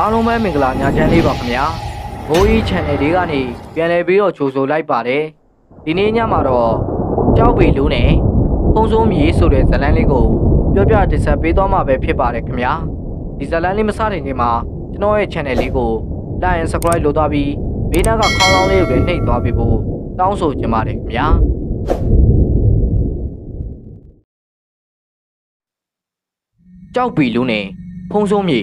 အားလုံးပဲမင်္ဂလာညချမ်းလေးပါခင်ဗျာဘိုးကြီး channel လေးကနေပြန်လည်ပြီးတော့ကြိုဆိုလိုက်ပါတယ်ဒီနေ့ညမှာတော့ကြောက်ပေလူနဲ့ဖုံစိုးမြေဆိုတဲ့ဇတ်လန်းလေးကိုပြောပြတင်ဆက်ပေးသွားမှာပဲဖြစ်ပါတယ်ခင်ဗျာဒီဇတ်လန်းလေးမစတဲ့နေ့မှာကျွန်တော်ရဲ့ channel လေးကို like and subscribe လုပ်သွားပြီးဘေးနားကခေါင်းလောင်းလေးကိုလည်းနှိပ်သွားပေးဖို့တောင်းဆိုချင်ပါတယ်ခင်ဗျာကြောက်ပေလူနဲ့ဖုံစိုးမြေ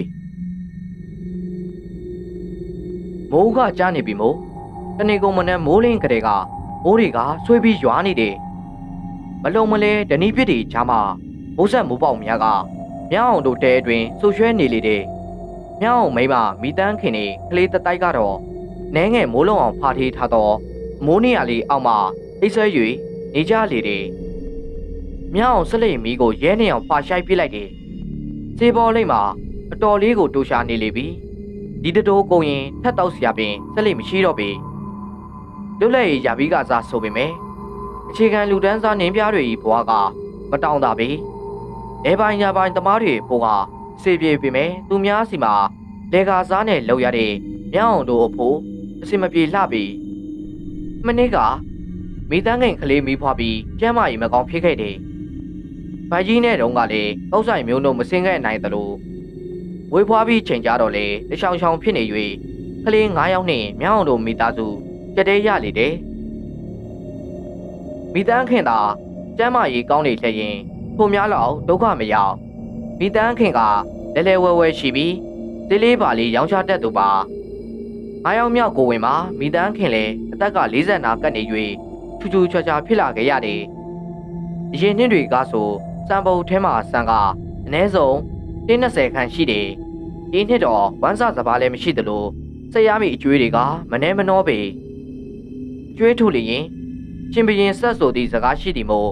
မိုးကကြားနေပြီမို့တနေကုန်မနဲ့မိုးလင်းကလေးကမိုးတွေကဆွေးပြီးရွာနေတယ်မလုံမလဲဓနီးပစ်တွေချားမှာမိုးဆက်မိုးပေါက်များကမြောင်းအောင်တို့တဲအတွင်းဆူရွှဲနေလေတယ်မြောင်းအောင်မိမမိတန်းခင်နေကလေးတတိုက်ကတော့နဲငယ်မိုးလုံးအောင်ဖာထေးထားတော့မိုးနေရလေးအောက်မှာအိတ်ဆွဲ၍နေကြလေတယ်မြောင်းအောင်ဆက်လက်မီးကိုရဲနေအောင်ပါရှိုက်ပြစ်လိုက်တယ်စေဘောလိမ့်မှာအတော်လေးကိုတူရှာနေလေပြီ ဒီတတိုးကုန်ရင်ထက်တောက်စရာပင်စက်လိမရှိတော့ပေလွတ်လပ်ရေးယာပြီးကစားဆိုပေမဲ့အခြေခံလူတန်းစားနင်းပြားတွေဤဘဝကမတောင်းတာပေအဲပိုင်းညာပိုင်းသမားတွေဘဝစေပြေပေမဲ့သူများစီမှာလေကာစားနဲ့လောက်ရတဲ့မြောင်းအောင်တို့အဖို့အစင်မပြေလှပြီမနေ့ကမိသားငင်ကလေးမိဖွားပြီးကျမ်းမာရေးမကောင်းဖြစ်ခဲ့တယ်။ဗိုင်ကြီးနဲ့တုန်းကလည်းအောက်ဆိုင်မျိုးတို့မစင်ခဲ့နိုင်သလို ဝေးဖွားပြီးချိန်ကြတော့လေတချောင်ချောင်ဖြစ်နေ၍ကလေး9ယောက်နဲ့မြောင်းအောင်တို့မိသားစုကြတဲ့ရလေတယ်မိသားခင်သာကျမ်းမာရေးကောင်းနေလျက်ရင်ပုံများလောက်ဒုက္ခမရောက်မိသားခင်ကလဲလဲဝဲဝဲရှိပြီးလေးလေးပါလေးရောင်းချတတ်သူပါ9ယောက်မြောက်ကိုဝင်မှာမိသားခင်လည်းအသက်က40နာကတ်နေ၍ချူချူချွာချွာဖြစ်လာခဲ့ရတယ်အရင်နှစ်တွေကဆိုစံပုံထဲမှာစံကအနည်းဆုံး တင်း20ခန့်ရှိတယ်။ဒီနှစ်တော့ဝမ်းစာစပါးလည်းမရှိသလိုစက်ရမိအကျွေးတွေကမနှဲမနှောပေ။ကျွေးထုတ်လျင်ရှင်ဘရင်ဆက်ဆိုသည့်စကားရှိသည်မို့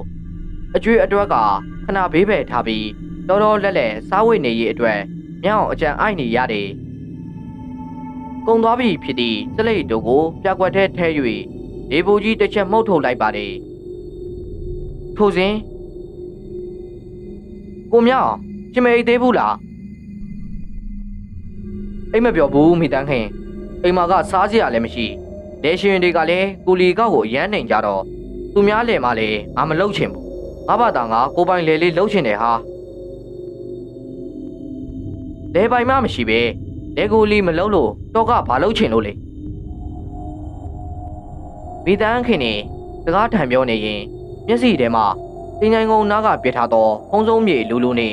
အကျွေးအတွက်ကခဏဘေးပဲထားပြီးတော်တော်လက်လက်စားဝိတ်နေရေးအတွက်မြောင်အကြံအိုက်နေရတယ်။ကုံသွားပြီဖြစ်သည့်စလိတ်တို့ကိုပြကွက်ထဲထဲ၍ဒေဘူကြီးတစ်ချက်မှုတ်ထုတ်လိုက်ပါတယ်။ထို့စဉ်ကိုမြောင် ရှင်မအိတ်သေးဘူးလားအိမ်မပြောဘူးမိတန်းခင်အိမ်မှာကစားစရာလည်းမရှိလေရှင်တွေကလည်းကူလီကောက်ကိုအရမ်းနိုင်ကြတော့သူများလည်းမလည်းငါမလုပ်ချင်ဘူးငါဘာသာငါကိုပိုင်လေလေးလှုပ်ချင်တယ်ဟာလေပိုင်မှမရှိပဲလေကူလီမလှုပ်လို့တော့ကဘာလှုပ်ချင်လို့လဲမိတန်းခင်နေစကားထံပြောနေရင်မျက်စိထဲမှာတင်ញိုင်ကုန်းနားကပြထားတော့ဖုံးဆုံးမြေလူလူနေ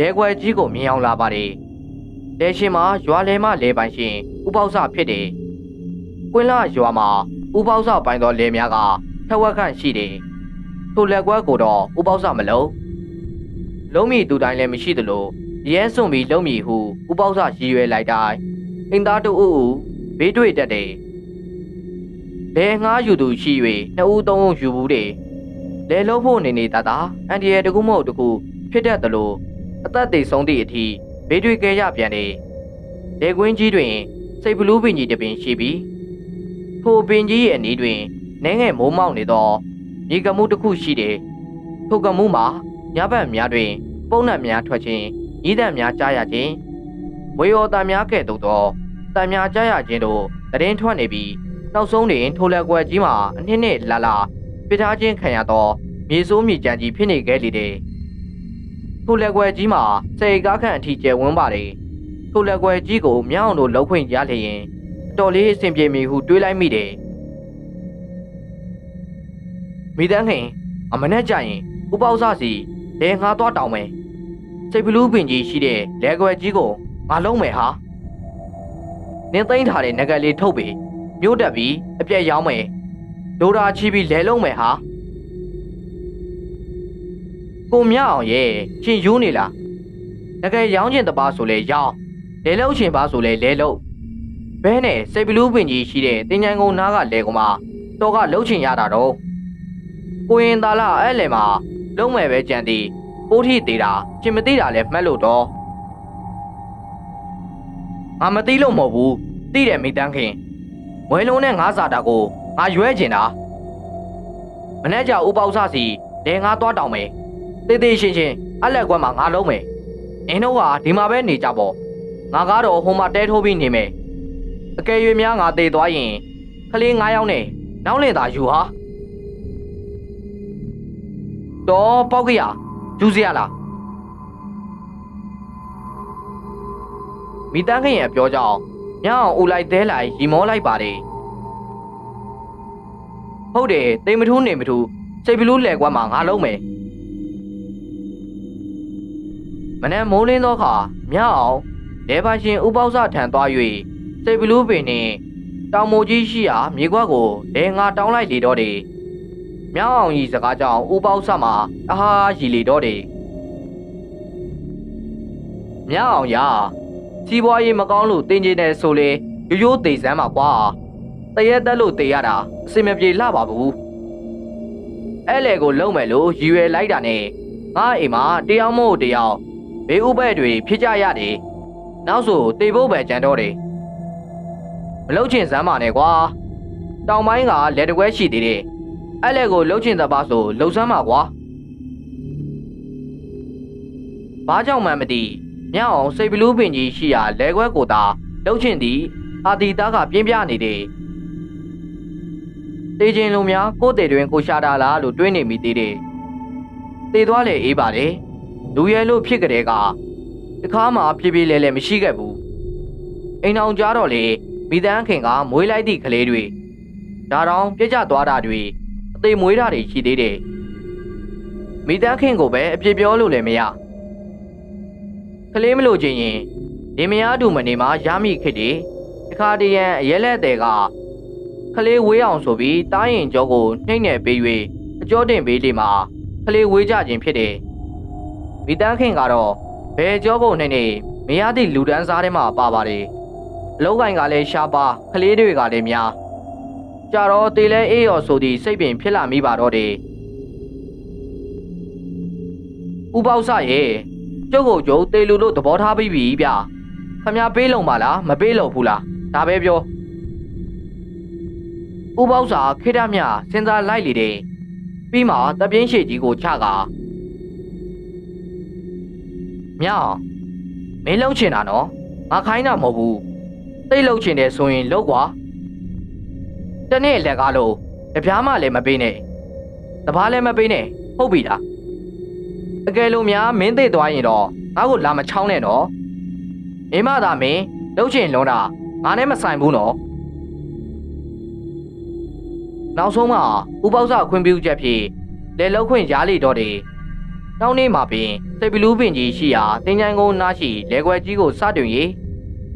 လဲခွဲကြီးကိုမြင်အောင်လာပါတယ်။လဲရှင်မှာရွာလဲမလဲပိုင်ရှင်ဥပေါက်စဖြစ်တယ်။ကွင်းလာရွာမှာဥပေါက်စပိုင်သောလဲများကထက်ဝက်ခန့်ရှိတယ်။ထိုလက်ကွဲကိုတော့ဥပေါက်စမလုံး။လုံးမီသူတိုင်းလည်းမရှိသလိုရဲစွန်ပြီးလုံးမီဟုဥပေါက်စရည်ရွယ်လိုက်တိုင်းအင်သားတူအူဘေးတွေ့တတ်တယ်။လဲငှားယူသူရှိ၍နှစ်ဦးသုံးဦးယူဘူးတယ်။လဲလုံးဖို့နေနေတာတာအန်ဒီရဲ့တကူမဟုတ်တကူဖြစ်တတ်သလို အသက်သေဆုံးသည့်အထိဘေးတွေကဲရပြန်တယ်။လေကွင်းကြီးတွင်စိတ်ဘလူးပင်ကြီးတစ်ပင်ရှိပြီးထိုပင်ကြီးရဲ့အနီးတွင်နဲငယ်မိုးမောက်နေသောမြေကမှုတစ်ခုရှိတယ်။ထိုကမှုမှာညဘက်များတွင် ပုံနှံ့များထွက်ခြင်းဤတံများကြားရခြင်းဝေယောတံများကဲ့သို့သောတံများကြားရခြင်းတို့တရင်ထွက်နေပြီးနောက်ဆုံးတွင်ထိုလက်ကွယ်ကြီးမှာအနှစ်နှစ်လာလာပြထားခြင်းခံရသောမြေဆိုးမြေကြမ်းကြီးဖြစ်နေခဲ့လေတယ်။ ထိုလက်ကွယ်ကြီးမှာစေကားခန့်အထီကျယ်ဝန်းပါတယ်။ထိုလက်ကွယ်ကြီးကိုမြောင်းတို့လှုပ်ခွင့်ရလျင်အတော်လေးအဆင်ပြေမိဟုတွေးလိုက်မိတယ်။မိတန်းခင်အမနဲ့ကြရင်ဥပေါစစီလဲငါသွားတောင်းမယ်။စိတ်ဘလူးပင်ကြီးရှိတဲ့လက်ကွယ်ကြီးကိုငါလုံးမယ်ဟာ။နင်းသိမ့်ထားတဲ့ငကလေးထုတ်ပြီးမြို့တက်ပြီးအပြက်ရောင်းမယ်။ဒိုရာချီပြီးလဲလုံးမယ်ဟာ။ ကိုမြအောင်ရဲ့ရှင်ယူနေလားတကယ်ရောင်းကျင်တပါဆိုလဲရောင်းလဲလုံးရှင်ပါဆိုလဲလဲလုံးဘဲနဲ့စိတ်ဘလူးပင်ကြီးရှိတဲ့တင်ញိုင်ကုန်းနားကလဲကုန်းမှာတော့ကလှုပ်ချင်ရတာတော့ကိုရင်သားလာအဲ့လေမှာလုံးမဲ့ပဲကြံသေးပိုးထိသေးတာရှင်မသိတာလဲမှတ်လို့တော့ငါမသိလို့မဟုတ်ဘူးသိတယ်မိတန်းခင်ဝဲလုံးနဲ့ငါးစာတာကိုငါရွဲကျင်တာမနေ့ကဥပေါက်စစီလဲငါသွားတောင်းမယ် တေးသေးရှင်းရှင်းအလက်ကွက်မှာငါလုံးမယ်။နင်တို့ကဒီမှာပဲနေကြပေါ့ငါကတော့ဟိုမှာတဲထိုးပြီးနေမယ်အကယ်၍များငါတေသွားရင်ကလေး9ယောက်နဲ့နောက်လင်သာယူဟာတော့ပေါက်ကရယူစရာလားမိသားခင်ရဲ့ပြောကြောင်းညအောင်ဦးလိုက်သေးလိုက်ရီမောလိုက်ပါတယ်ဟုတ်တယ်တိမ်မထူးနေမထူးစိတ်ဘလူးလဲကွမ်းမှာငါလုံးမယ် မနေ့မိုးလင်းသောအခါညအောင်လေပါရှင်ဥပောက်စထံသွား၍စိတ်ဘလူးပင်နှင့်တောင်မိုကြီးရှိရာမြေခွက်ကိုလေငါတောင်းလိုက်လေတော့တယ်မြောင်းအောင်ကြီးစကားကြောင့်ဥပောက်စမှာအဟားရီလေတော့တယ်မြောင်းအောင်ရာစီးပွားရေးမကောင်းလို့တင်ကျင်တယ်ဆိုလေရိုးရိုးသေးစမ်းပါကွာတရက်တက်လို့တေရတာအစင်မပြေလှပါဘူးအဲ့လေကိုလုံးမယ်လို့ရည်ရွယ်လိုက်တာနဲ့ငါအိမ်မှာတရားမို့တရား ဘေးဥပ္ပဲတွေဖြစ်ကြရတယ်နောက်ဆိုတေဖို့ပဲကြံတော့တယ်မလုတ်ချင်စမ်းပါနဲ့ကွာတောင်ပိုင်းကလက်တကွဲရှိသေးတယ်အဲ့လေကိုလှုပ်ချင်သပါဆိုလှုပ်စမ်းပါကွာဘာကြောင့်မှမသိမြောက်အောင်စိတ်ဘလူးပင်ကြီးရှိရာလဲခွဲကိုသာလှုပ်ချင်သည်အာတီသားကပြင်းပြနေတယ်တေးချင်းလူများကိုယ်တည်တွင်ကိုရှာတာလားလို့တွေးနေမိသေးတယ်တေသွားလေအေးပါတယ် လူရဲလို့ဖြစ်ကြတဲ့ကတခါမှပြေးပြေးလဲလဲမရှိခဲ့ဘူးအိမ်အောင်ကြားတော့လေမိသားခင်ကမွေးလိုက်သည့်ကလေးတွေဒါတောင်ပြည့်ကျသွားတာတွေအသေးမွေးတာတွေရှိသေးတယ်မိသားခင်ကိုပဲအပြစ်ပြောလို့လည်းမရကလေးမလို့ချင်းရင်ဒီမယားတူမနေမှာရမိခစ်တယ်တခါတရံအရဲလက်တဲ့ကကလေးဝေးအောင်ဆိုပြီးတားရင်ကြောကိုနှိမ့်နေပေး၍အကျော်တင်ပေးလေမှာကလေးဝေးကြခြင်းဖြစ်တယ် မိသားခင်ကတော့ဘယ်ကြောကိုနှိမ့်နေမရသည့်လူဒန်းစားထဲမှာပါပါတယ်အလောက်ကင်ကလည်းရှားပါကလေးတွေကလည်းများကြတော့တေလဲအေးရော်ဆိုသည့်စိတ်ပင်ဖြစ်လာမိပါတော့တယ်ဥပေါက်ဆရဲ့ကျုပ်ကိုကျုပ်တေလူလို့သဘောထားပြီးပြီဗျခမပေးလုံပါလားမပေးလုံဘူးလားဒါပဲပြောဥပေါက်စာခိတ္တမြစဉ်းစားလိုက်လေတယ်ပြီးမှတပြင်းရှိကြီးကိုချက မြောင်မင်းလုံချင်တာနော်ငါခိုင်းတာမဟုတ်ဘူးသိလုံချင်တယ်ဆိုရင်လုံကွာတနေ့လက်ကားလို့တပြားမှလည်းမပေးနဲ့တပားလည်းမပေးနဲ့ဟုတ်ပြီလားအကယ်လို့များမင်းသိသွားရင်တော့ငါ့ကိုလာမချောင်းနဲ့နော်မင်းမသာမင်းလှုပ်ချင်လွန်းတာငါနဲ့မဆိုင်ဘူးနော်နောက်ဆုံးမှာဥပောက်စခွင့်ပြုချက်ဖြင့်လေလောက်ခွင့်ရားလေတော့တယ် နောက်နေ့မှာပင်စိတ်ဘလူးပင်ကြီးရှိရာတင်ချိုင်ကုန်းနားရှိလေခွဲကြီးကိုစတင်၍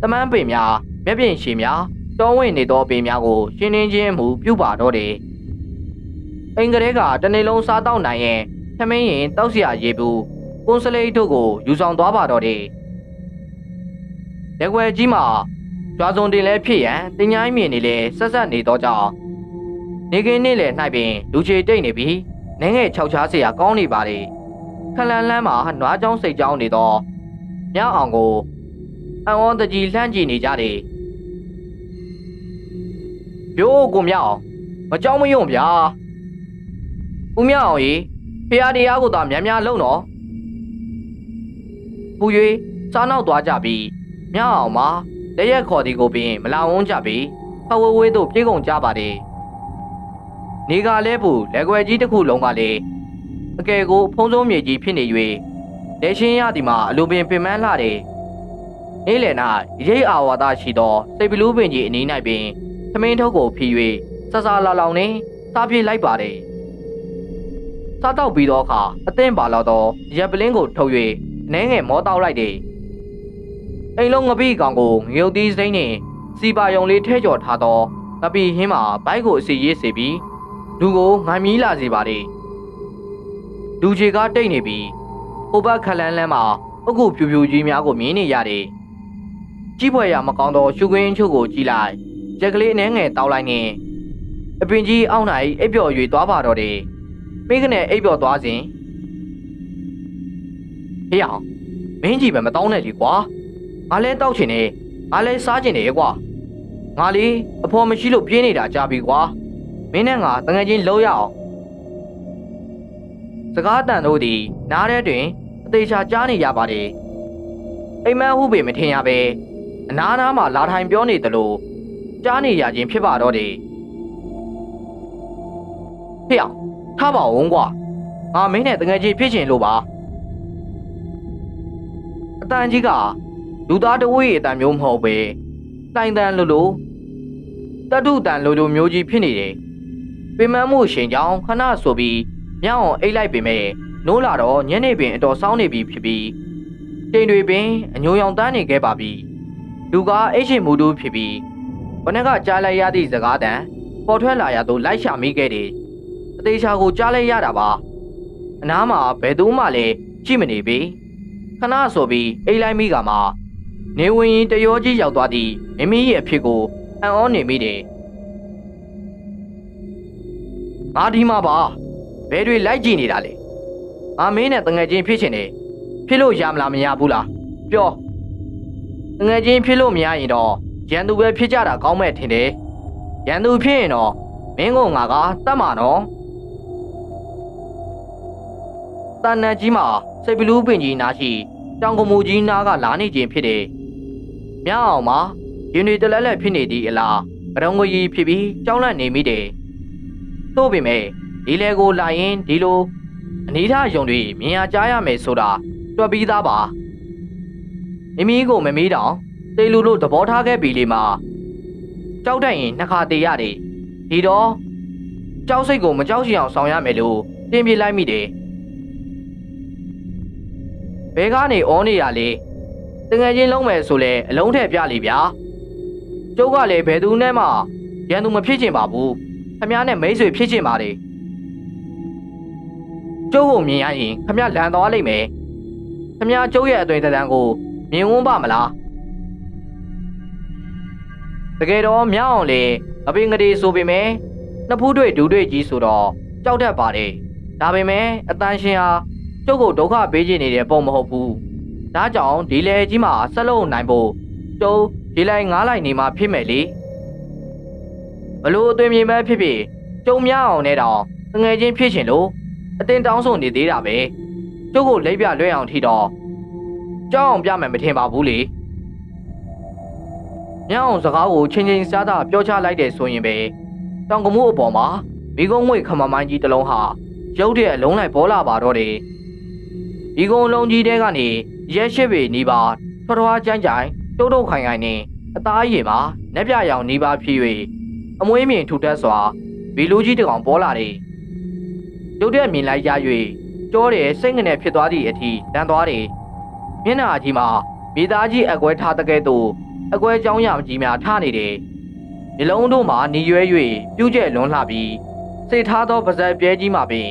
တမန်းပင်များမျက်ပြင်ရှည်များတောဝင်နေသောပင်များကိုရှင်းလင်းခြင်းမှုပြုပါတော့တယ်အင်္ဂရဲကတနေ့လုံးစားတော့နိုင်ရင်သမင်းရင်တောက်စရာရေဘူးကွန်စလိတ်တို့ကိုယူဆောင်သွားပါတော့တယ်လက်ွယ်ကြီးမှာကျွာစုံတင်လဲဖြစ်ရန်တင်ချိုင်းမြင်နေလဲဆက်ဆက်နေတော့ကြောင်းနေကင်းနေ့လေ၌ပင်လူချေတိတ်နေပြီးနင်းငယ်ခြောက်ချားစရာကောင်းနေပါလေ ခလန်လန်းမှာနွားချောင်းစိတ်ချောင်းနေတော့ညအောင်ကိုအံ့ဩတကြီးလှမ်းကြည့်နေကြတယ်ပြိုးကိုမြောက်မကြောက်မယုံဗျာဦးမြောက်အောင်ကြီးဖះတရားကိုသာများများလုံတော့ပူ၍စားနောက်သွားကြပြီးမြောက်အောင်မှာလက်ရက်ခေါ်ဒီကိုပင်မလာဝန်းကြပြီးဖဝဝေးတို့ပြေးကုန်ကြပါတယ်နေကလဲပူလက်ွယ်ကြီးတစ်ခုလုံးကလည်း အကယ်ကိုဖုံးဆုံးမြေကြီးဖြစ်နေ၍လက်ရှင်းရသည်မှာအလိုပင်ပင်မန်းလာတယ်နေ့လယ်၌ရိတ်အာဝါဒရှိသောစိတ်ဘလူးပင်ကြီးအနီး၌ပင်သမင်းထုတ်ကိုဖြီး၍ဆဆလာလောင်နှင့်စားပြေးလိုက်ပါတယ်စားတော့ပြီးသောအခါအသင့်ပါလာသောရက်ပလင်းကိုထုတ်၍နှဲငယ်မောတောက်လိုက်တယ်အိမ်လုံးငပိကောင်ကိုငရုတ်သီးစိမ့်နှင့်စီပါယုံလေးထဲကျော်ထားသောငပိဟင်းမှာဘိုက်ကိုအစီရေးစေပြီးလူကိုငိုင်မီးလာစေပါတယ် လူချေကတိတ်နေပြီးဟိုဘက်ခလန်းလန်းမှာအုတ်ကူပြူပြူကြီးများကိုမြင်နေရတယ်ကြီးပွဲရမကောင်းသောရှုခွင်းချုပ်ကိုကြည့်လိုက်ကြက်ကလေးနှဲငယ်တောက်လိုက်နေအပင်ကြီးအောက်၌အိပ်ပျော်၍သွားပါတော့တယ်မိခနဲ့အိပ်ပျော်သွားစဉ်ဟေးအောင်မင်းကြီးပဲမတောင်းနဲ့လေကွာငါလဲတောက်ချင်တယ်ငါလဲစားချင်တယ်ကွာငါလေးအဖော်မရှိလို့ပြေးနေတာကြာပြီကွာမင်းနဲ့ငါတငယ်ချင်းလုံးရအောင် စကားတန်တို့သည် နားထဲတွင်အသေးချာကြားနေရပါတယ်အိမ်မက်ဟုပေမထင်ရပဲအနားနားမှာလာထိုင်ပြောနေတယ်လို့ကြားနေရခြင်းဖြစ်ပါတော့တယ်ဟေ့အောင်ထားပါဦးကွာငါမင်းနဲ့တငယ်ချင်းဖြစ်ချင်လို့ပါအတန်ကြီးကလူသားတဝေးအတန်မျိုးမဟုတ်ပဲတိုင်တန်လို့လို့တတုတန်လို့လို့မျိုးကြီးဖြစ်နေတယ်ပင်မမှုရှင်ကြောင့်ခဏဆိုပြီး မြောင်းအောင်အိတ်လိုက်ပေမဲ့နိုးလာတော့ညနေပင်အတော်စောင်းနေပြီဖြစ်ပြီးချိန်တွေပင်အညိုရောင်တန်းနေခဲ့ပါပြီလူကအိတ်ရှင်မူတူဖြစ်ပြီးဘနက်ကကြားလိုက်ရသည့်စကားတန်ပေါ်ထွက်လာရသို့လိုက်ရှာမိခဲ့တယ်အသေးချာကိုကြားလိုက်ရတာပါအနားမှာဘယ်သူမှလည်းရှိမနေပြီခဏဆိုပြီးအိတ်လိုက်မိကမှနေဝင်ရင်တရောကြီးရောက်သွားသည့်မိမိရဲ့အဖြစ်ကိုအံ့ဩနေမိတယ်ငါဒီမှာပါ ဘယ်တွေလိုက်ကြည့်နေတာလဲငါမင်းနဲ့တငယ်ချင်းဖြစ်ချင်တယ်ဖြစ်လို့ရမလားမရဘူးလားပြောတငယ်ချင်းဖြစ်လို့မရရင်တော့ရန်သူပဲဖြစ်ကြတာကောင်းမဲ့ထင်တယ်ရန်သူဖြစ်ရင်တော့မင်းကငါကတတ်မှာနော်တန်နတ်ကြီးမှာစိတ်ဘလူးပင်ကြီးနာရှိတောင်ကမူကြီးနားကလာနေခြင်းဖြစ်တယ်မြအောင်မှာရင်တွေတလက်လက်ဖြစ်နေသည့်အလားကရုံကိုကြီးဖြစ်ပြီးကြောင်းလန့်နေမိတယ်သို့ပေမဲ့ ဒီလေကိုလာရင်ဒီလိုအနိဒယုံတွေမြင်ရကြားရမယ်ဆိုတာတွက်ပြီးသားပါမိမိကိုမမေးတောင်တေလူလို့သဘောထားခဲ့ပြီလေမှာကြောက်တတ်ရင်နှစ်ခါတေရတယ်ဒီတော့ကြောက်စိတ်ကိုမကြောက်ချင်အောင်ဆောင်ရမယ်လို့တင်းပြေးလိုက်မိတယ်ဘဲကနေအောနေရလေတငယ်ချင်းလုံးမယ်ဆိုလဲအလုံးထည့်ပြလိဗျာကျုပ်ကလည်းဘယ်သူနဲ့မှရန်သူမဖြစ်ချင်ပါဘူးခမည်းနဲ့မိတ်ဆွေဖြစ်ချင်ပါတယ် ကျုပ်ကိုမြင်ရရင်ခမည်းလန်သွားလိမ့်မယ်ခမည်းကျုပ်ရဲ့အသွင်တန်ကိုမြင်ဝန်းပါမလားတကယ်တော့မြောက်အောင်လေအပင်ကလေးဆိုပေမဲ့နှစ်ဖူးတွေဒူးတွေကြီးဆိုတော့ကြောက်တတ်ပါတယ်ဒါပေမဲ့အတန်ရှင်ဟာကျုပ်ကိုဒုက္ခပေးခြင်းနေတဲ့ပုံမဟုတ်ဘူးဒါကြောင့်ဒီလေကြီးမှာဆက်လုံးနိုင်ဖို့ကျုံဒီလိုက်ငားလိုက်နေမှဖြစ်မယ်လေဘလို့အသွင်မြင်ပဲဖြစ်ဖြစ်ကျုံများအောင်နဲ့တောင်ငွေချင်းဖြစ်ရှင်လို့ အတင်းတောင်းဆိုနေသေးတာပဲကျုပ်ကိုလိပ်ပြလွှဲအောင်ထီတော့ကြောက်အောင်ပြမယ်မထင်ပါဘူးလေညအောင်စကားကိုချင်းချင်းစားတာပြောချလိုက်တယ်ဆိုရင်ပဲတောင်ကမှုအပေါ်မှာမိကုံးငွေခမမိုင်းကြီးတစ်လုံးဟာရုပ်တဲ့အလုံးလိုက်ပေါ်လာပါတော့တယ်ဒီကုံလုံးကြီးတဲကနေရဲရှိပေနေပါထွားထွားကြမ်းကြိုင်တုတ်တုတ်ခိုင်ခိုင်နဲ့အသားရည်မှာနှက်ပြရောင်နေပါဖြစ်၍အမွေးမြင်ထူထပ်စွာဗီလူကြီးတကောင်ပေါ်လာတယ် ရုပ်တဲ့မြင်လိုက်ရ၍ကြောတဲ့စိတ်ငနဲ့ဖြစ်သွားသည့်အထိတန်သွားတယ်မျက်နှာကြီးမှာမိသားကြီးအကွဲထားတဲ့ကဲ့သို့အကွဲကြောင်းရမကြီးများထားနေတယ်။မျိုးလုံးတို့မှာหนีရွဲ၍ပြူးကျဲလွန်လှပြီးစိတ်ထားသောပါဇက်ပြဲကြီးမှာပင်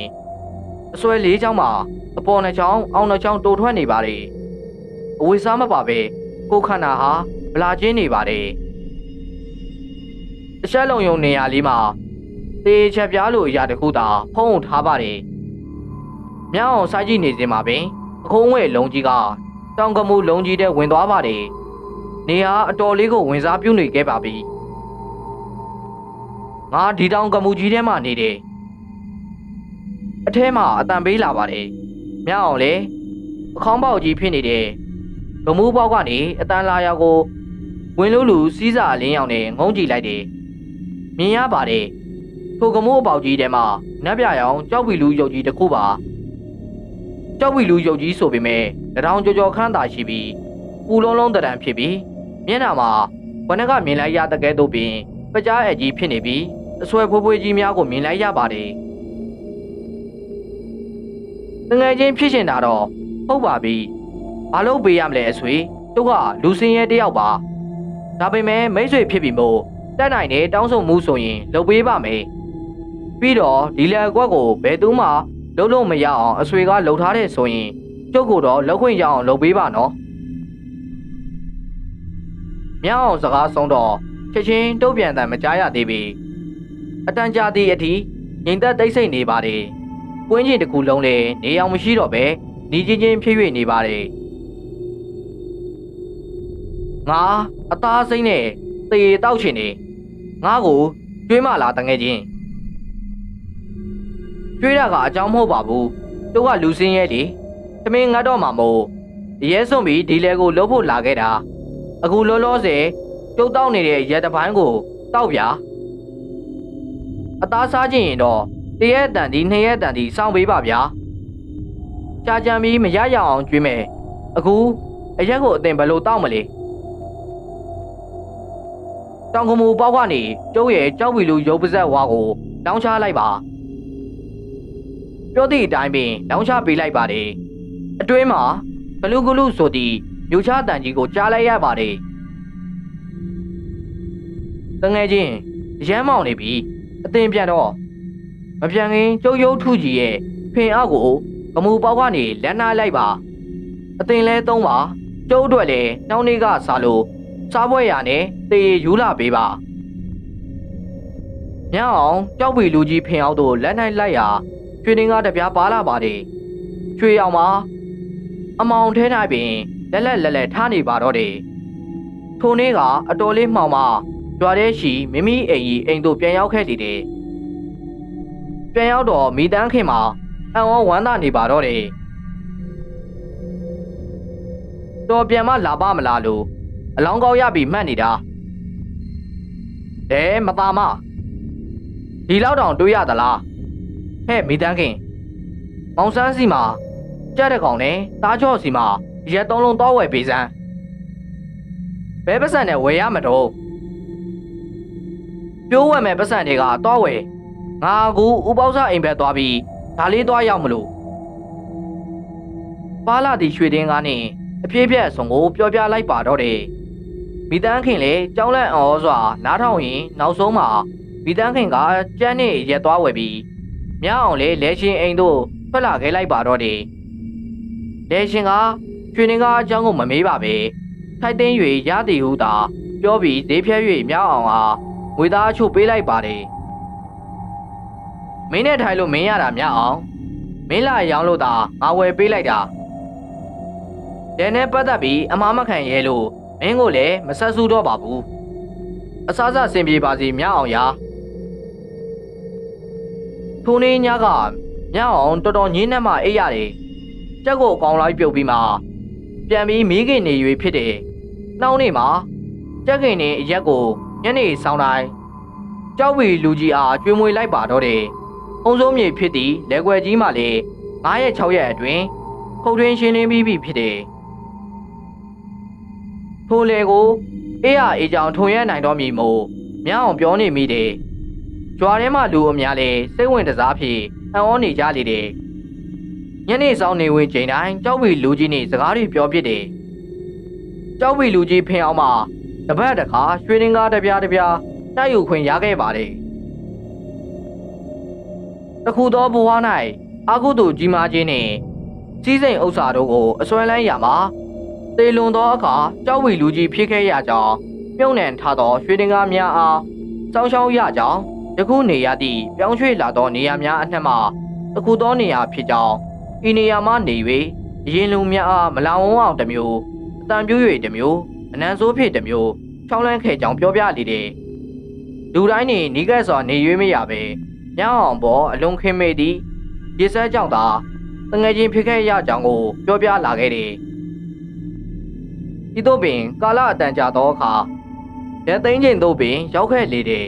အစွဲလေးချောင်းမှာအပေါ်နှချောင်းအောက်နှချောင်းတိုးထွက်နေပါလေ။အဝေစားမပါပဲကိုခန္ဓာဟာဗလာချင်းနေပါတယ်။အရှက်လုံယုံနေရာလေးမှာ တေချက်ပြားလိုအရာတစ်ခုသာဖုံးထားပါတယ်။မြောင်းအောင်စားကြည့်နေစဉ်မှာပင်အခုံးဝဲလုံးကြီးကတောင်ကမှုလုံးကြီးတဲ့ဝင်သွားပါတယ်။နေဟာအတော်လေးကိုဝင်စားပြုနေခဲ့ပါပြီ။ငါဒီတောင်ကမှုကြီးထဲမှာနေတယ်။အထဲမှာအတန်ပေးလာပါတယ်။မြောက်အောင်လေအခေါင်းပေါက်ကြီးဖြစ်နေတဲ့ကမှုပေါက်ကနေအတန်လာရောက်ကိုဝင်လို့လူစီးစာအလင်းရောင်နဲ့ငုံကြည့်လိုက်တယ်။မြင်ရပါတယ်။ ထိုကမှုအပေါက်ကြီးထဲမှာနတ်ပြရောင်ကြောက်ပီလူရုပ်ကြီးတစ်ခုပါ။ကြောက်ပီလူရုပ်ကြီးဆိုပေမဲ့တထောင်ကြော်ကြော်ခန်းသာရှိပြီးပူလုံးလုံးတရံဖြစ်ပြီးမျက်နှာမှာဘနကမြင်လိုက်ရတဲ့ကဲ့သို့ပင်ပကြားအကြီးဖြစ်နေပြီးအဆွဲဖွေးဖွေးကြီးများကိုမြင်လိုက်ရပါတယ်။တငယ်ချင်းဖြစ်ရှင်တာတော့ဟုတ်ပါပြီ။ဘာလို့ပေးရမလဲအဆွေတို့ကလူစင်းရဲတယောက်ပါ။ဒါပေမဲ့မိတ်ဆွေဖြစ်ပြီမို့တက်နိုင်တဲ့တောင်းဆိုမှုဆိုရင်လုပ်ပေးပါမယ်။ ပြီးတော့ဒီလက်ကွက်ကိုဘယ်သူမှလုံးလုံးမရအောင်အဆွေကလှုပ်ထားတဲ့ဆိုရင်ကျုပ်ကိုတော့လောက်ခွင့်ရအောင်လုပ်ပေးပါနော်မြောက်အောင်စကားဆုံးတော့ချက်ချင်းတုတ်ပြန်တန်မကြားရသေးပြီအတန်ကြာသည့်အထိငိမ်သက်တိတ်ဆိတ်နေပါတယ်ပွင်းကျင်တစ်ခုလုံးလည်းနေအောင်မရှိတော့ပဲနေချင်းချင်းဖြစ်၍နေပါတယ်ငါအသားစိမ့်နဲ့သေတောက်ချင်နေငါကိုကျွေးမလားတငယ်ချင်း ကျွေးတာကအကြောင်းမဟုတ်ပါဘူးတို့ကလူစင်းရဲလေသမင်းငတ်တော့မှာမို့ဒီရဲစွန့်ပြီးဒီလဲကိုလှုပ်ဖို့လာခဲ့တာအခုလောလောဆယ်ကျုပ်တောက်နေတဲ့ရဲတပိုင်းကိုတောက်ပြအသားစားခြင်းရင်တော့တရက်တန်ဒီနှစ်ရက်တန်ဒီစောင့်ပေးပါဗျာကြာကြံပြီးမရရအောင်ကျွေးမယ်အခုအရက်ကိုအတင်ဘယ်လိုတောက်မလဲတောင်ကမူပေါက်ကနေကျုပ်ရဲ့ကြောက်ဝီလူရုပ်ပါဇက်ဝါကိုတောင်းချလိုက်ပါ ပြောသည့်အတိုင်းပင်တောင်းချပေးလိုက်ပါတယ်အတွင်းမှာဂလူဂလူဆိုသည့်မြို့ချတန်ကြီးကိုကြားလိုက်ရပါတယ်တငယ်ချင်းရမ်းမောင်နေပြီအတင်ပြန်တော့မပြန်ခင်ကျုပ်ရုပ်ထုကြီးရဲ့ဖင်အောက်ကိုကမူပေါက်ကနေလက်နာလိုက်ပါအတင်လဲသုံးပါကျုပ်အတွက်လည်းနှောင်းနေကစားလို့စားပွဲရနဲ့တေးယူလာပေးပါညအောင်ကြောက်ပီလူကြီးဖင်အောက်တို့လက်နိုင်လိုက်ရာ ရွှေနေကတပြားပါလာပါတယ်ရွှေအောင်မှာအမောင်ထဲ၌ပင်လက်လက်လက်လက်ထားနေပါတော့တယ်ထိုနေ့ကအတော်လေးမှောင်မှကြွားတဲ့ရှိမိမိအိမ်ကြီးအိမ်တို့ပြန်ရောက်ခဲ့လေတယ်ပြန်ရောက်တော့မိတန်းခင်မှာအံ့ဩဝမ်းသာနေပါတော့တယ်တော်ပြန်မလာပါမလားလို့အလောင်းကောက်ရပြီးမှတ်နေတာအဲမသားမဒီလောက်တောင်တွေးရသလား ဟဲ့မိတန်းခင်မောင်ဆန်းစီမှာကြက်တဲ့ကောင်နဲ့တားချော့စီမှာရက်သုံးလုံးတော့ဝယ်ပေးစမ်းဘဲပတ်စံနဲ့ဝယ်ရမတော့ပြိုးဝယ်မဲ့ပတ်စံတွေကတော့ဝယ်ငါကူဥပေါင်းစားအိမ်ဘက်သွားပြီးဒါလေးသွားရောက်မလို့ပါလာတီရွှေတင်းကားနဲ့အပြည့်ပြည့်အစုံကိုပြောပြလိုက်ပါတော့တယ်မိတန်းခင်လည်းကြောင်းလန့်အောစွာနားထောင်ရင်နောက်ဆုံးမှာမိတန်းခင်ကကြမ်းနဲ့ရက်သွားဝယ်ပြီး မြအောင်လေလဲရှင်အိမ်တို့ထွက်လာခဲ့လိုက်ပါတော့တယ်လဲရှင်ကရွှေနေကားအကြောင်းကိုမမေးပါပဲထိုက်သိမ်း၍ရသည်ဟုသာပြောပြီးဈေးဖြတ်၍မြောက်အောင်ဟာငွေသားအချို့ပေးလိုက်ပါတယ်မင်းနဲ့ထိုင်လို့မင်းရတာမြောက်အောင်မင်းလာရောင်းလို့သာငါဝယ်ပေးလိုက်တာတဲနဲ့ပတ်သက်ပြီးအမားမခံရဲလို့မင်းကိုလည်းမဆက်စုတော့ပါဘူးအစားစားဆင်ပြေပါစီမြောက်အောင်ရာ ထိုနေ့ညကမြောက်အောင်တော်တော်ညင်းနှက်မှအိပ်ရတယ်ကြက်ကိုအကောင်လိုက်ပြုတ်ပြီးမှပြန်ပြီးမိခင်နေ၍ဖြစ်တယ်။နှောင်းနေမှာကြက်ခင်နေအရက်ကိုညနေဆောင်တိုင်းကြောက်ဝီလူကြီးအားကျွေးမွေးလိုက်ပါတော့တယ်။အုံဆုံးမြေဖြစ်သည့်လက်ွယ်ကြီးမှလည်း9ရက်6ရက်အတွင်းခုတ်တွင်းရှင်းလင်းပြီးပြီဖြစ်တယ်။ထိုလေကိုအေးရအေးကြောင်ထုံရနိုင်တော့မည်မို့မြောက်အောင်ပြောနေမိတယ်။ ကြွားထဲမှာလူအများလဲစိတ်ဝင်တစားဖြစ်အံ့ဩနေကြလေတယ်။ညနေဆောင်နေဝင်ချိန်တိုင်းကြောက်ဝီလူကြီးနေစကားတွေပြောပြတယ်။ကြောက်ဝီလူကြီးဖင်အောင်မှတပတ်တခါရွှေရင်ကားတစ်ပြားတစ်ပြားတိုက်ယူခွင့်ရခဲ့ပါတယ်။တခုသောဘဝ၌အာကုတုကြီးမားခြင်းနှင့်စီးစိမ်ဥစ္စာတို့ကိုအစွဲလန်းရမှာတေလွန်သောအခါကြောက်ဝီလူကြီးဖြစ်ခဲ့ရကြောင်းပြုံးနှံထားသောရွှေရင်ကားများအားစောင်းရှောင်းရကြောင်း ယခုနေရသည့်ပြောင်းရွှေ့လာသောနေရာများအနှံ့မှတခုသောနေရာဖြစ်ကြောင်းဤနေရာမှနေ၍အရင်လူများအားမလောင်ဝအောင်တစ်မျိုးအတန်ပြူး၍တစ်မျိုးအနံဆိုးဖြစ်တစ်မျိုးချောင်းလန်းခဲ့ကြောင်းပြောပြလေတယ်လူတိုင်းနေနီးကပ်စွာနေရွေးမရပဲညအောင်ပေါ်အလုံးခင်းမေ့သည်ရေစဲကြောင့်သာတငယ်ချင်းဖြစ်ခဲ့ရကြောင်းကိုပြောပြလာခဲ့တယ်ဤသို့ပင်ကာလအတန်ကြာသောအခါရဲသိန်းချိန်သို့ပင်ရောက်ခဲ့လေတယ်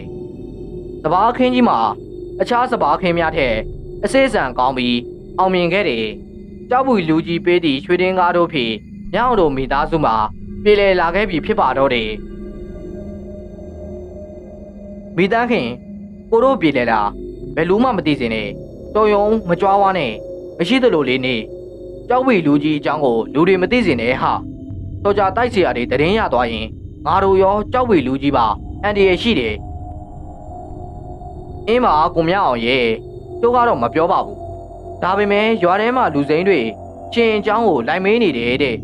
စပားခင်းကြီးမှာအခြားစပားခင်းများထက်အစိစံကောင်းပြီးအောင်မြင်ခဲ့တယ်။ကြောက်ဘူးလူကြီးပေးသည့်ရွှေတင်းကားတို့ဖြင့်ညောင်တို့မိသားစုမှာပြည်လည်လာခဲ့ပြီဖြစ်ပါတော့တယ်။မိသားခင်ကိုတို့ပြည်လည်လာဘယ်လူမှမသိစင်နဲ့တော်ယုံမကြွားဝါနဲ့မရှိသလိုလေးနေကြောက်ဘူးလူကြီးအကြောင်းကိုလူတွေမသိစင်နဲ့ဟာတော်ကြတိုက်စီရတွေတရင်ရသွားရင်ငါတို့ရောကြောက်ဘူးလူကြီးပါအန်ဒီရရှိတယ်။ အင်းမကိုမြအောင်ရဲ့တို့ကတော့မပြောပါဘူးဒါပေမဲ့ရွာထဲမှာလူစိမ်းတွေချင်းအကြောင်းကိုလိုက်မေးနေတယ်တဲ့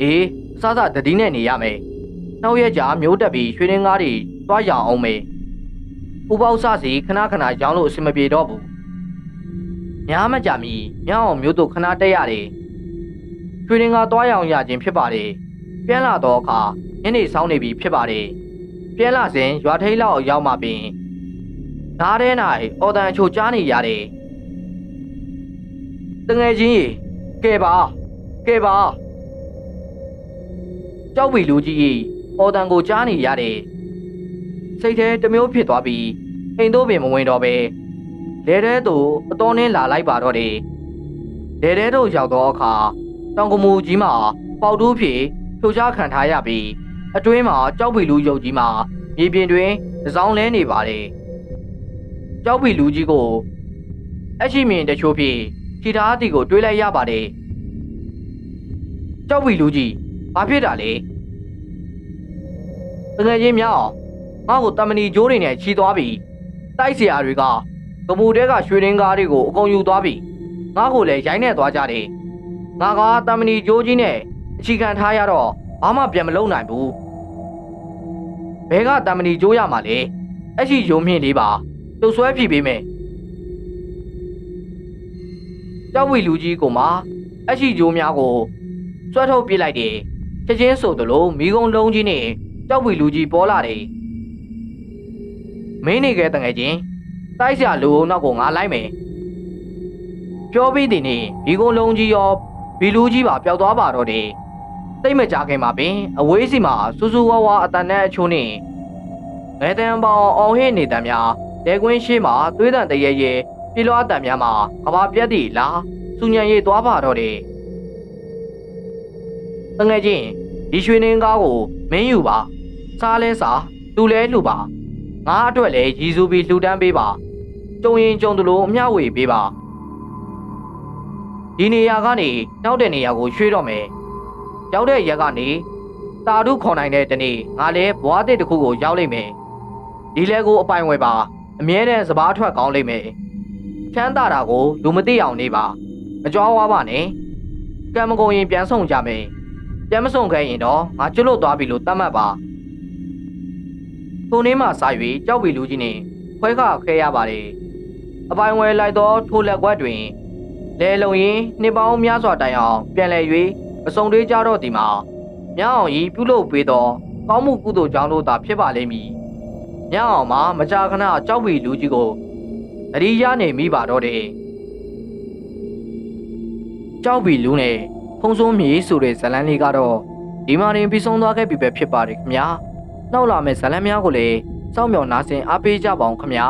အေးအစားစားတတိနဲ့နေရမယ်နောက်ရက်ကြာမျိုးတက်ပြီးရွှေရင်းကားတွေသွားရောင်အောင်မယ်ဥပေါက်စစီခဏခဏရောင်းလို့အဆင်မပြေတော့ဘူးများမကြမီမြောင်းအောင်မျိုးတို့ခဏတက်ရတယ်ရွှေရင်းကားသွားရောင်ရခြင်းဖြစ်ပါတယ်ပြန်လာတော့အခါညနေဆောင်နေပြီဖြစ်ပါတယ်ပြန်လာစဉ်ရွာထိတ်လောက်ရောက်မှပင် ဓားထဲ၌အော်တန်အချိုကြားနေရတယ်တငယ်ချင်းရေကဲပါကဲပါကြောက်ပြီလူကြီး၏အော်တန်ကိုကြားနေရတယ်စိတ်ထဲတစ်မျိုးဖြစ်သွားပြီးအိမ်တို့ပင်မဝင်တော့ပဲလဲတဲ့သူအတော်နဲ့လာလိုက်ပါတော့တယ်လဲတဲ့တို့ရောက်တော့အခါတောင်ကမူကြီးမှာပေါတူးဖြစ်ဖြိုချခံထားရပြီးအတွင်းမှာကြောက်ပြီလူရုပ်ကြီးမှာမြေပြင်တွင်တစောင်းလဲနေပါတယ် ကြောက်ပြီလူကြီးကိုအရှိမင်းတချို့ဖြင့်ခြေထားအတီကိုတွေးလိုက်ရပါတယ်ကြောက်ပြီလူကြီးဘာဖြစ်တာလဲတကယ်ချင်းများအောင်ငါ့ကိုတမဏီဂျိုးတွေနဲ့ခြီးသွားပြီတိုက်စရာတွေကကပူတဲကရွှေရင်းကားတွေကိုအကုန်ယူသွားပြီငါ့ကိုလည်းရိုင်းနေသွားကြတယ်ငါကတမဏီဂျိုးကြီးနဲ့အချီခံထားရတော့ဘာမှပြန်မလုပ်နိုင်ဘူးဘဲကတမဏီဂျိုးရမှာလေအရှိယုံမြင့်လေးပါ သူ့ဆွဲဖြီးပေးမယ်ကြောက်ဝီလူကြီးကမှအဲ့ရှိကြိုးများကိုဆွဲထုတ်ပြစ်လိုက်တယ်ချက်ချင်းဆိုသလိုမိကုံလုံးကြီးနဲ့ကြောက်ဝီလူကြီးပေါ်လာတယ်မင်းနေခဲ့တငယ်ချင်းတိုက်ရလူအောင်နောက်ကိုငါလိုက်မယ်ပြောပြီးတင်နေဘီကုန်းလုံးကြီးရောဘီလူကြီးပါပျောက်သွားပါတော့တယ်တိတ်မကြခင်မှာပင်အဝေးစီမှာစူးစူးဝါးဝါအတန်နဲ့အချိုးနဲ့ငဲတန်ပေါင်အောင်ဟိနေတံများ တဲကွင်းရှိမှာသွေးတန်တရဲရဲပြေလွှားတံများမှာကဘာပြက်တီလားစူညံရည်သွားပါတော့တယ်တငယ်ချင်းဒီရွှေနှင်းကားကိုမင်းယူပါစားလဲစားသူလဲလှူပါငါအတွက်လည်းရည်စူးပြီးလှူဒန်းပေးပါကြုံရင်ကြုံသလိုအမျှဝေပေးပါဒီနေရာကနေနောက်တဲ့နေရာကိုရွှေ့တော့မယ်ရောက်တဲ့ရက်ကနေတာဓုခေါ်နိုင်တဲ့တနေ့ငါလည်းဘွားတစ်တစ်ခုကိုရောက်လိမ့်မယ်ဒီလဲကိုအပိုင်ဝယ်ပါ အမြဲတမ်းစပားထွက်ကောင်းလိမ့်မယ်ချမ်းသာတာကိုလူမသိအောင်နေပါမကြွားဝါးပါနဲ့ကံမကုန်ရင်ပြန်ဆောင်ကြမယ်ပြန်မဆောင်ခဲ့ရင်တော့ငါကျွတ်လွတ်သွားပြီလို့သတ်မှတ်ပါထိုနေ့မှစာ၍ကြောက်ပြီလူကြီးနဲ့ခွဲခါခဲရပါတယ်အပိုင်ဝယ်လိုက်သောထိုလက်ကွက်တွင်လဲလုံရင်နှစ်ပေါင်းများစွာတိုင်အောင်ပြန်လဲ၍မစုံသေးကြတော့ဒီမှာမြောက်အောင်ဤပြုလုပ်ပေးသောကောင်းမှုကုသိုလ်ကြောင့်တို့သာဖြစ်ပါလိမ့်မည် မြောက်အောင်မှာမကြာခဏကြောက်ပြီလူကြီးကိုတတိယနေမိပါတော့တယ်ကြောက်ပြီလူနဲ့ဖုံဆုံးမြေဆိုတဲ့ဇလန်းလေးကတော့ဒီမှာရင်ပြီးဆုံးသွားခဲ့ပြီပဲဖြစ်ပါတယ်ခင်ဗျာနောက်လာမယ့်ဇလန်းများကိုလည်းစောင့်မျှော်နားဆင်အားပေးကြပါအောင်ခင်ဗျာ